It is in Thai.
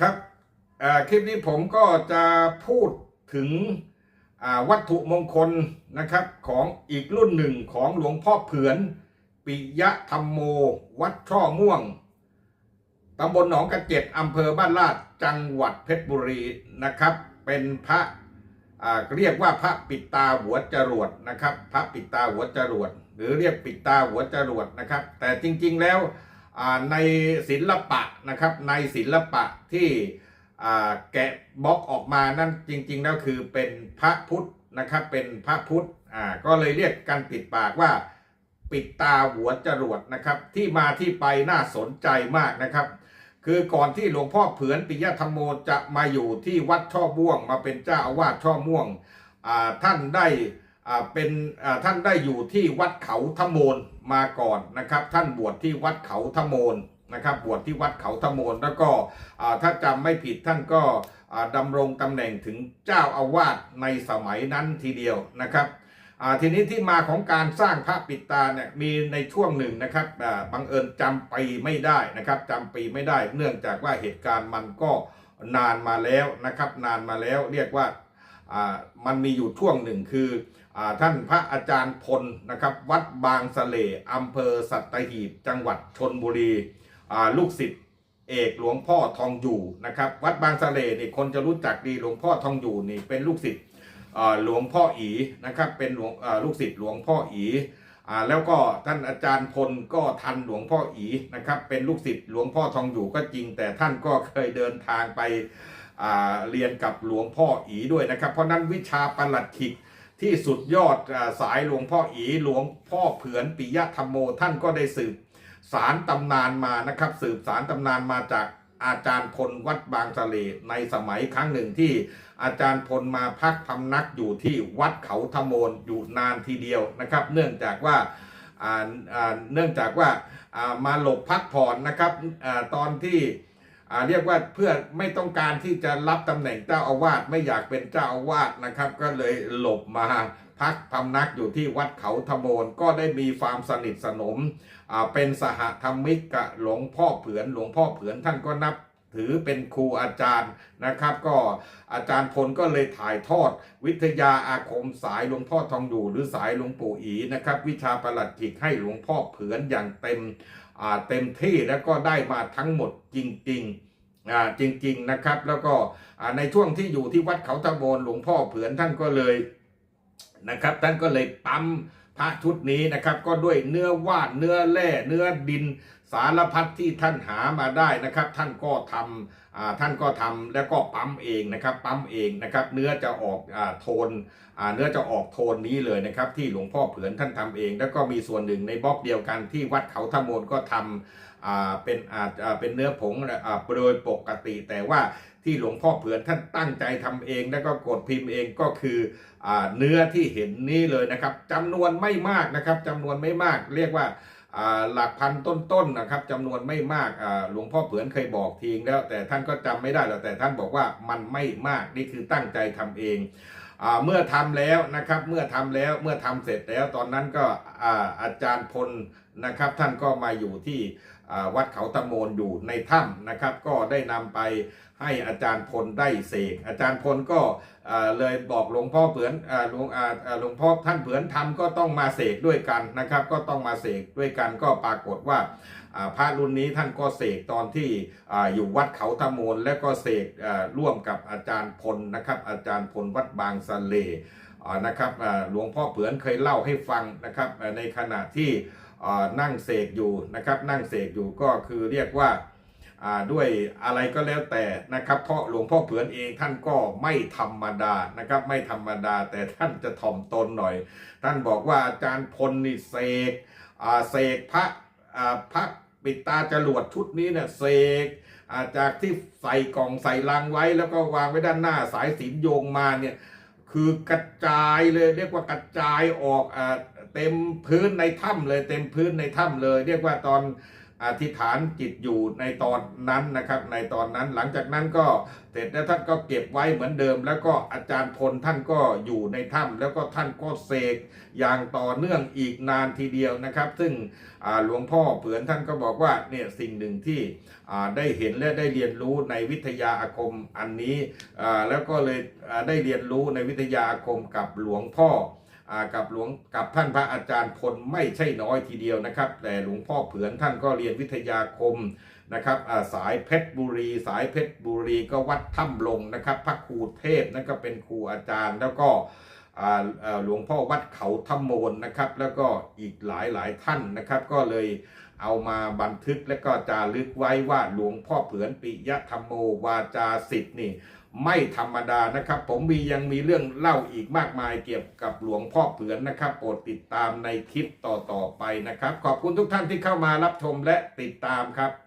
ครับคลิปนี้ผมก็จะพูดถึงวัตถุมงคลนะครับของอีกรุ่นหนึ่งของหลวงพ่อเผือน ปิยะธรรมโม วัดช่อม่วงตำบลหนองกระเจ็ดอำเภอบ้านลาดจังหวัดเพชรบุรีนะครับ เป็นพระเรียกว่าพระปิดตาหัวจรวดนะครับ พระปิดตาหัวจรวด หรือเรียกปิดตาหัวจรวดนะครับ แต่จริง ๆแล้ว ในศิลปะนะครับในศิลปะที่แกะบล็อกออกมานั่นจริงๆแล้วคือเป็นพระพุทธนะครับเป็นพระพุทธก็เลยเรียกกันติดปากว่าปิดตาหัวจรวดนะครับที่มาที่ไปน่าสนใจมากนะครับ คือก่อนที่หลวงพ่อเผือนปิยธรรมโมจะมาอยู่ที่วัดช่อม่วงมาเป็นเจ้าอาวาสช่อม่วงท่านได้ เป็นท่านได้อยู่ที่วัดเขาทะโมนมาก่อนนะครับ ท่านบวชที่วัดเขาทะโมนนะครับ บวชที่วัดเขาทะโมนแล้วก็ถ้าจำไม่ผิดท่านก็อ่าดำรงตำแหน่งถึงเจ้าอาวาสในสมัยนั้นทีเดียวนะครับทีนี้ที่มาของการสร้างพระปิดตาเนี่ยมีในช่วงหนึ่งนะครับบังเอิญจำปีไม่ได้นะครับจำปีไม่ได้ เนื่องจากว่าเหตุการณ์มันก็นานมาแล้วนะครับ นานมาแล้วเรียกว่า มันมีอยู่ช่วงหนึ่งคืออท่านพระอาจารย์พลนะครับ วัดบางสะเลอำเภอสัตหีบ จังหวัดชนบุรีลูกศิษย์เอกหลวงพ่อทองอยู่นะครับ วัดบางสะเลนี่คนจะรู้จักดีหลวงพ่อทองอยู่นี่เป็นลูกศิษย์หลวงพ่ออีนะครับเป็นหลวงลูกศิษย์หลวงพ่ออีแล้วก็ท่านอาจารย์พลก็ทันหลวงพ่ออีนะครับเป็นลูกศิษย์หลวงพ่อทองอยู่ก็จริง แต่ท่านก็เคยเดินทางไป เรียนกับหลวงพ่ออีด้วยนะครับ เพราะนั้นวิชาประหลัดขิกที่สุดยอดอสายหลวงพ่ออีหลวงพ่อเผือนปิยธรรมโมท่านก็ได้สืบสารตำนานมานะครับ สืบสารตำนานมาจากอาจารย์พลวัดบางสะเลในสมัยครั้งหนึ่งที่อาจารย์พลมาพักพำนักอยู่ที่วัดเขาทะโมนอยู่นานทีเดียวนะครับ เนื่องจากว่าเนื่องจากว่ามาหลบพักผ่อนนะครับอตอนที่ เรียกว่าเพื่อไม่ต้องการที่จะรับตำแหน่งเจ้าอาวาสไม่อยากเป็นเจ้าอาวาสนะครับ ก็เลยหลบมาพักพำนักอยู่ที่วัดเขาทโมนก็ได้มีความสนิทสนมอาเป็นสหธรรมิกกับหลวงพ่อเผือนหลวงพ่อเผือนท่านก็นับ ถือเป็นครูอาจารย์นะครับ ก็อาจารย์พลก็เลยถ่ายทอด วิทยาอาคมสายหลวงพ่อทองอยู่หรือสายหลวงปู่อีนะครับ วิชาประหลัดกิกให้หลวงพ่อเผือนอย่างเต็มอ่าเต็มที่แล้วก็ได้มาทั้งหมดจริงๆอ่าจริงๆนะครับ แล้วก็ในช่วงที่อยู่ที่วัดเขาตะโบนหลวงพ่อเผือนท่านก็เลยนะครับ ท่านก็เลยปั๊มพระชุดนี้นะครับ ก็ด้วยเนื้อวาดเนื้อแร่เนื้อดิน สารพัดที่ท่านหามาได้นะครับ ท่านก็ทำท่านก็ทำแล้วก็ปั๊มเองนะครับ ปั๊มเองนะครับ เนื้อจะออกอโทนเนื้อจะออกโทนนี้เลยนะครับ ที่หลวงพ่อเผือนท่านทำเอง แล้วก็มีส่วนหนึ่งในบล็อกเดียวกันที่วัดเขาทะโมนก็ทำเป็นเป็นเนื้อผงอโดยปกติ แต่ว่าที่หลวงพ่อเผือนท่านตั้งใจทำเอง แล้วก็กดพิมพ์เองก็คืออเนื้อที่เห็นนี้เลยนะครับจำนวนไม่มากนะครับจำนวนไม่มากเรียกว่า หลักพันต้นๆนะครับจำนวนไม่มากหลวงพ่อเผือนเคยบอกทิ้งแล้ว แต่ท่านก็จำไม่ได้หรอกแต่ท่านบอกว่ามันไม่มากนี่คือตั้งใจทำเองอเมื่อทำแล้วนะครับเมื่อทำแล้วเมื่อทำเสร็จแล้วตอนนั้นก็อาอาจารย์พลนะครับท่านก็มาอยู่ที่ วัดเขาตะโมนอยู่ในถ้ำนะครับ ก็ได้นำไปให้อาจารย์พลได้เสกอาจารย์พลก็เลยบอกหลวงพ่อเผือนอ่าหลวงอ่าอ่าหลวงพ่อท่านเผือนทำก็ต้องมาเสกด้วยกันนะครับ ก็ต้องมาเสกด้วยกันก็ปรากฏว่าพระรุ่นนี้ท่านก็เสกตอนที่ออยู่วัดเขาทะโมนและก็เสกร่วมกับอาจารย์พลนะครับ อาจารย์พลวัดบางสะเลนะครับหลวงพ่อเผือนเคยเล่าให้ฟังนะครับในขณะที่ นั่งเสกอยู่นะครับนั่งเสกอยู่ก็คือเรียกว่าด้วยอะไรก็แล้วแต่นะครับเพราะหลวงพ่อเผือนเองท่านก็ไม่ธรรมดานะครับไม่ธรรมดาแต่ท่านจะถ่อมตนหน่อย ท่านบอกว่าอาจารย์พลนี่เสกเสกพระพระปิดตาจรวดชุดนี้เนี่ยเสกาจากที่ใส่กล่องใส่ลังไว้ แล้วก็วางไว้ด้านหน้าสายสินโยงมาเนี่ยคือกระจายเลยเรียกว่ากระจายออกอ เต็มพื้นในถ้ำเลยเต็มพื้นในถ้ำเลย เรียกว่าตอนอธิษฐานจิตอยู่ในตอนนั้นนะครับ ในตอนนั้นหลังจากนั้นก็เสร็จแล้วท่านก็เก็บไว้เหมือนเดิม แล้วก็อาจารย์พลท่านก็อยู่ในถ้ำแล้วก็ท่านก็เสกอย่างต่อเนื่องอีกนานทีเดียวนะครับ ซึ่งหลวงพ่อเผือนท่านก็บอกว่าเนี่ยสิ่งหนึ่งที่ได้เห็นและได้เรียนรู้ในวิทยาอาคมอันนี้แล้วก็เลยได้เรียนรู้ในวิทยาอาคมกับหลวงพ่อ กับหลวงกับท่านพระอาจารย์พลไม่ใช่น้อยทีเดียวนะครับ แต่หลวงพ่อเผือนท่านก็เรียนวิทยาคมนะครับสายเพชรบุรี สายเพชรบุรีก็วัดถ้ำลงนะครับ พระครูเทพนั่นก็เป็นครูอาจารย์แล้วก็ หลวงพ่อวัดเขาธรรมโมนนะครับ แล้วก็อีกหลายหลายท่านนะครับ ก็เลยเอามาบันทึกและก็จารึกไว้ว่าหลวงพ่อเผือนปิยธรรมโมวาจาสิทธิ์นี่ไม่ธรรมดานะครับ ผมมียังมีเรื่องเล่าอีกมากมายเกี่ยวกับหลวงพ่อเผือนนะครับ โปรดติดตามในคลิปต่อๆไปนะครับ ขอบคุณทุกท่านที่เข้ามารับชมและติดตามครับ